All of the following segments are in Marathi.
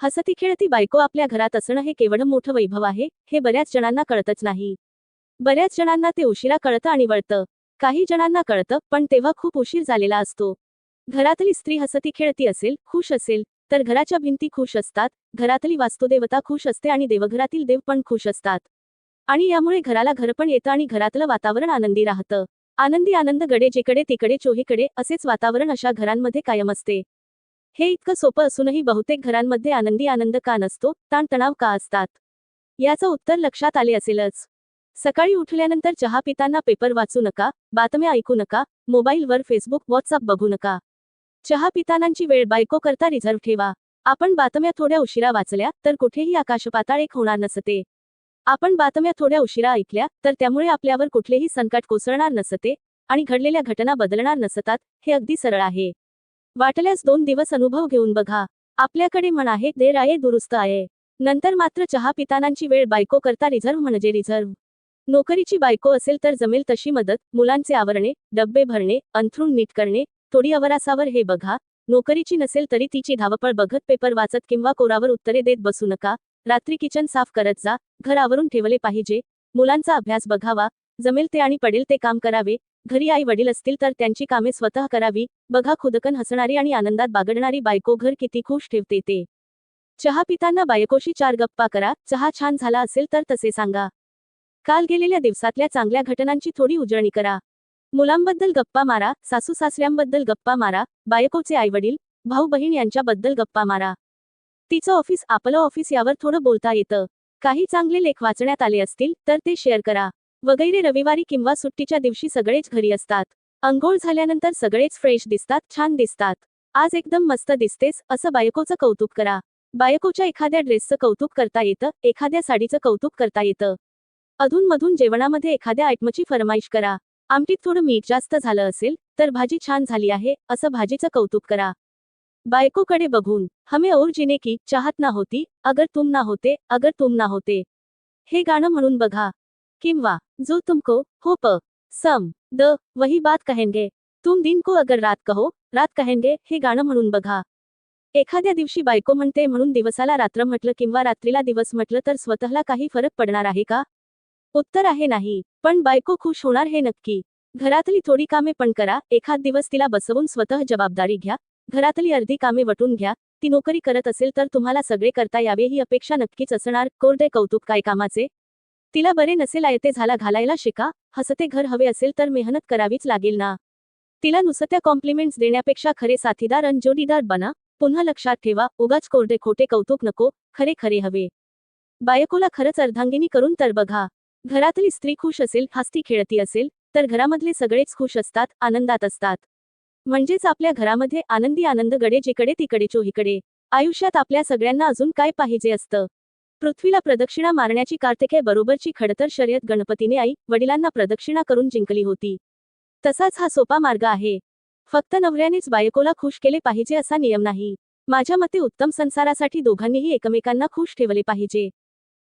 हसती खेळती बायको आपल्या घरात असणं हे केवढं मोठं वैभव आहे हे बऱ्याच जणांना कळतच नाही. बऱ्याच जणांना ते उशिरा कळतं आणि वळतं. काही जणांना कळतं पण तेव्हा खूप उशीर झालेला असतो. घरातली स्त्री हसती खेळती असेल खुश असेल तर घराच्या भिंती खुश असतात घरातली वास्तुदेवता खुश असते आणि देवघरातील देव पण खुश असतात. आणि यामुळे घराला घर पण येतं आणि घरातलं वातावरण आनंदी राहतं. आनंदी आनंद गडे जिकडे तिकडे चोहीकडे असेच वातावरण अशा घरांमध्ये कायम असते. हे इतकं सोपं असूनही बहुतेक घरांमध्ये आनंदी आनंद का नसतो ताणतणाव का असतात? याचं उत्तर लक्षात आले असेलच. सकाळी उठल्यानंतर चहा पिताना पेपर वाचू नका बातम्या ऐकू नका मोबाईलवर फेसबुक व्हॉट्सअप बघू नका. चहा पितानांची वेळ बायको करता रिझर्व्ह ठेवा. आपण बातम्या थोड्या उशिरा वाचल्या तर कुठेही आकाशपाताळ एक होणार नसते. आपण बातम्या थोड्या उशिरा ऐकल्या तर त्यामुळे आपल्यावर कुठलेही संकट कोसळणार नसते आणि घडलेल्या घटना बदलणार नसतात हे अगदी सरळ आहे. वाटल्यास दोन दिवस अनुभव घेऊन बघा. आपल्याकडे म्हण आहे देर आहे दुरुस्त आहे. नंतर मात्र चहा पितानांची वेळ बायको करता रिझर्व्ह म्हणजे रिझर्व्ह. नोकरीची बायको असेल तर जमेल तशी मदत मुलांचे आवरणे डब्बे भरणे अंथरूण नीट करणे थोडी अवरासावर हे बघा. नोकरीची नसेल तरी तिची धावपळ बघत पेपर वाचत किंवा कोरावर उत्तरे देत बसू नका. रात्री किचन साफ करत जा घर आवरून ठेवले पाहिजे. मुलांचा अभ्यास बघावा. जमेल ते आणि पडेल ते काम करावे घरी आई वडील असतील तर त्यांची कामे स्वतः करावी बघा खुदकन हसणारी आणि आनंदात बागडणारी बायको घर किती खुश ठेवते ते. चहा पिताना बायकोशी चार गप्पा करा चहा छान झाला असेल तर तसे सांगा. काल गेलेल्या दिवसातल्या चांगल्या घटनांची थोडी उजळणी करा. मुलांबद्दल गप्पा मारा सासू सासऱ्यांबद्दल गप्पा मारा बायकोचे आईवडील भाऊ बहीण यांच्याबद्दल गप्पा मारा. तिचं ऑफिस आपलं ऑफिस यावर थोडं बोलता येतं. काही चांगले लेख वाचण्यात आले असतील तर ते शेअर करा. वगैरे रविवारी किंवा सुट्टीच्या दिवशी सगळेच घरी असतात. अंघोळ झाल्यानंतर सगळेच फ्रेश दिसतात छान दिसतात. आज एकदम मस्त दिसतेस असं बायकोचं कौतुक करा. बायकोच्या एखाद्या ड्रेसचं कौतुक करता येतं एखाद्या साडीचं कौतुक करता येतं. अधूनमधून जेवणामध्ये एखाद्या आयटमची फरमाईश करा. आमटीत थोडं मीठ जास्त झालं असेल तर भाजी छान झाली आहे असं भाजीचं कौतुक करा. बायकोकडे बघून हमें और जिने की चाहत ना होती अगर तुम ना होते अगर तुम ना होते. हे गाणं म्हणून बघा. किंवा जो तुमको हो प सम द वही बात कहेंगे। तुम दिन को अगर रात कहो रात कहेंगे हे गाणं म्हणून बघा। एखाद्या दिवशी बायको म्हणते म्हणून दिवसाला रात्र म्हटलं किंवा रात्रीला दिवस म्हटलं तर स्वतःला काही फरक पडणार आहे का? उत्तर आहे नाही पण बायको खुश होणार हे नक्की. घरातली थोडी कामे पण करा एखाद दिवस तिला बसवून स्वतः जबाबदारी घ्या घरातली अर्धी कामे वटून घ्या ती नोकरी करत असेल तर तुम्हाला सगळे करता यावे ही अपेक्षा नक्कीच असणार कोरडे कौतुक काय कामाचे? तिला बरे नसेल आयते झाला घालायला शिका हसते घर हवे असेल तर मेहनत करावीच लागेल ना. तिला नुसत्या कॉम्प्लिमेंट्स देण्यापेक्षा खरे साथीदार अन जोडीदार बना पुन्हा लक्षात ठेवा उगाच कोरडे खोटे कौतुक नको खरे खरे हवे. बायकोला खरंच अर्धांगिनी करून तर बघा. घरातली स्त्री खुश असेल हसती खेळती असेल तर घरामधले सगळेच खुश असतात आनंदात असतात. म्हणजेच आपल्या घरामध्ये आनंदी आनंद गडे जिकडे तिकडे चोहीकडे. आयुष्यात आपल्या सगळ्यांना अजून काय पाहिजे असतं? पृथ्वीला प्रदक्षिणा मारण्याची कार्तिके बरोबरची खडतर शर्यत गणपतीने आई वडिलांना प्रदक्षिणा करून जिंकली होती. तसाच हा सोपा मार्ग आहे. फक्त नवऱ्यानेच बायकोला खुश केले पाहिजे असा नियम नाही. माझ्या मते उत्तम संसारासाठी दोघांनीही एकमेकांना खुश ठेवले पाहिजे.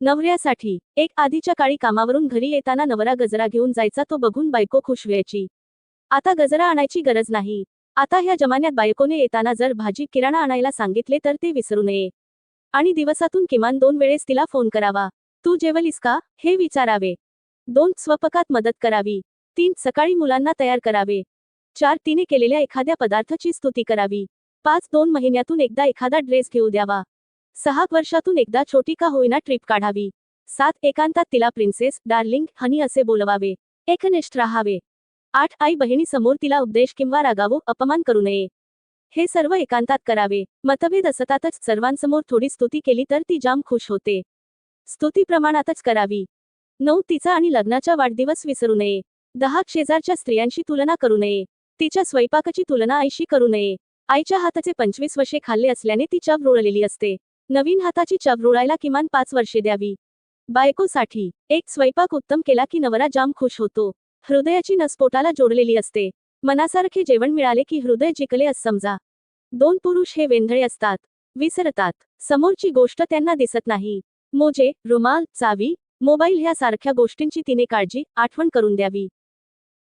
नवऱ्यासाठी एक आधीच्या काळी कामावरून घरी येताना नवरा गजरा घेऊन जायचा तो बघून बायको खुश व्हायची. आता गजरा आणायची गरज नाही. आता ह्या जमान्यात बायकोने येताना जर भाजी किराणा आणायला सांगितले तर ते विसरू नये. आणि दिवसातून किमान दोन वेळेस तिला फोन करावा. तू जेवलीस का? हे विचारावे. दोन स्वपकात मदत करावी. तीन सकाळी मुलांना तयार करावे. चार तिने केलेल्या एखाद्या पदार्थाची स्तुती करावी. पाच दोन महिन्यातून एकदा एखादा ड्रेस घेऊ द्यावा. सहा वर्षातून एकदा छोटी का होईना ट्रिप काढावी. सात एकांतात तिला प्रिन्सेस डार्लिंग हनी असे बोलवावे. एकनिष्ठ राहावे. आठ आई बहिणी समोर तिला उपदेश किंवा रागावो अपमान करू नये. हे सर्व एकांतात करावे. मतभेद असतातच सर्वांसमोर थोडी स्तुती केली तर ती जाम खुश होते. स्तुती प्रमाणातच करावी. नऊ तिचा आणि लग्नाचा वाढदिवस विसरू नये. दहा शेजारच्या स्त्रियांशी तुलना करू नये. तिच्या स्वयंपाकाची तुलना आईशी करू नये. आईच्या हाताचे पंचवीस वर्षे खाल्ले असल्याने ती चव रुळलेली असते. नवीन हाताची चव रुळायला किमान पाच वर्षे द्यावी. बायकोसाठी एक स्वयंपाक उत्तम केला की नवरा जाम खुश होतो. हृदयाची नसपोटाला जोडलेली असते. मनासारखे जेवण मिळाले की हृदय जिंकले अस समजा. दोन पुरुष हे वेंधळे असतात विसरतात. समोरची गोष्ट त्यांना दिसत नाही. मोजे रुमाल चावी मोबाईल ह्या सारख्या गोष्टींची तिने काळजी आठवण करून द्यावी.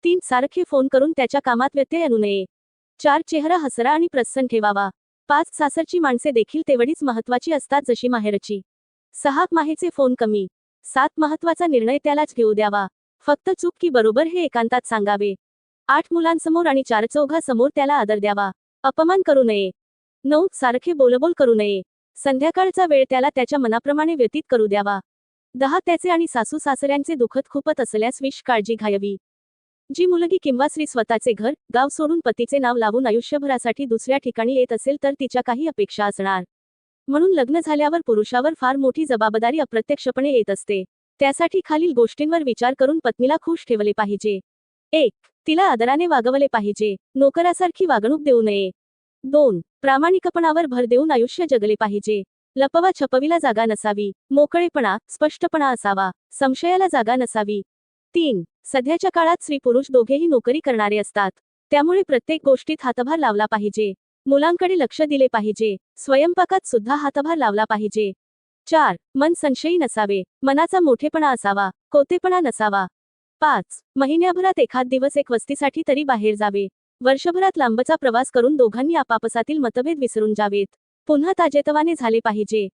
तीन सारखे फोन करून त्याच्या कामात व्यत्यय आणू नये. चार चेहरा हसरा आणि प्रसन्न ठेवावा. पाच सासरची माणसे देखील तेवढीच महत्वाची असतात जशी माहेरची. सहा माहेचे फोन कमी. सात महत्त्वाचा निर्णय त्यालाच घेऊ द्यावा. फक्त चूक की बरोबर हे एकांतात सांगावे. आठ मुलांसमोर आणि चार चौघासमोर त्याला आदर द्यावा. अपमान करू नये. नऊ सारखे बोलबोल करू नये. संध्याकाळचा वेळ त्याला त्याच्या मनाप्रमाणे व्यतीत करू द्यावा. दहा त्याचे आणि सासू सासऱ्यांचे दुखत खूपत असल्यास विष काळजी घ्यावी. जी मुलगी किंवा स्त्री स्वतःचे घर गाव सोडून पतीचे नाव लावून आयुष्यभरासाठी दुसऱ्या ठिकाणी येत असेल तर तिच्या काही अपेक्षा असणार. म्हणून लग्न झाल्यावर पुरुषावर फार मोठी जबाबदारी अप्रत्यक्षपणे येत असते. त्यासाठी खालील गोष्टींवर विचार करून पत्नीला खुश ठेवले पाहिजे. एक तिला आदराने वागवले पाहिजे. नोकरासारखी वागणूक देऊ नये. दोन प्रामाणिकपणावर भर देऊन आयुष्य जगले पाहिजे. लपवा छपवीला जागा नसावी. मोकळेपणा स्पष्टपणा असावा. संशयाला जागा नसावी. तीन सध्याच्या काळात स्त्री पुरुष दोघेही नोकरी करणारे असतात. त्यामुळे प्रत्येक गोष्टीत हातभार लावला पाहिजे. मुलांकडे लक्ष दिले पाहिजे. स्वयंपाकात सुद्धा हातभार लावला पाहिजे. चार मन संशयी नसावे. मनाचा मोठेपणा असावा. कोतेपणा नसावा. पाच. महिन्याभरात एखाद दिवस एक वस्तीसाठी तरी बाहेर जावे. वर्षभरात लांबचा प्रवास करून दोघांनी आपापसातील मतभेद विसरून जावेत. पुन्हा ताजेतवाने झाले पाहिजे.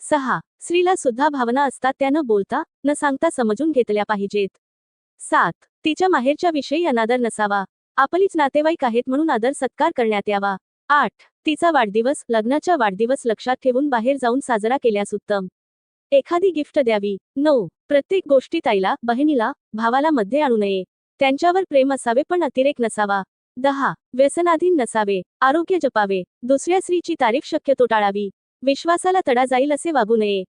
सहा. स्त्रीला सुद्धा भावना असतात त्या न बोलता न सांगता समजून घेतल्या पाहिजेत. सात. तिच्या माहेरच्या विषयी अनादर नसावा. आपलीच नातेवाईक आहेत म्हणून आदर सत्कार करण्यात यावा. आठ. तिचा वाढदिवस लग्नाच्या वाढदिवस लक्षात ठेवून बाहेर जाऊन साजरा केल्यास उत्तम. एखादी गिफ्ट द्यावी. नऊ. प्रत्येक गोष्टीत आईला बहिणीला भावाला मध्ये आणू नये. त्यांच्यावर प्रेम असावे पण अतिरेक नसावा. दहा. व्यसनाधीन नसावे. आरोग्य जपावे. दुसऱ्या स्त्रीची तारीफ शक्यतो टाळावी. विश्वासाला तडा जाईल असे वागू नये.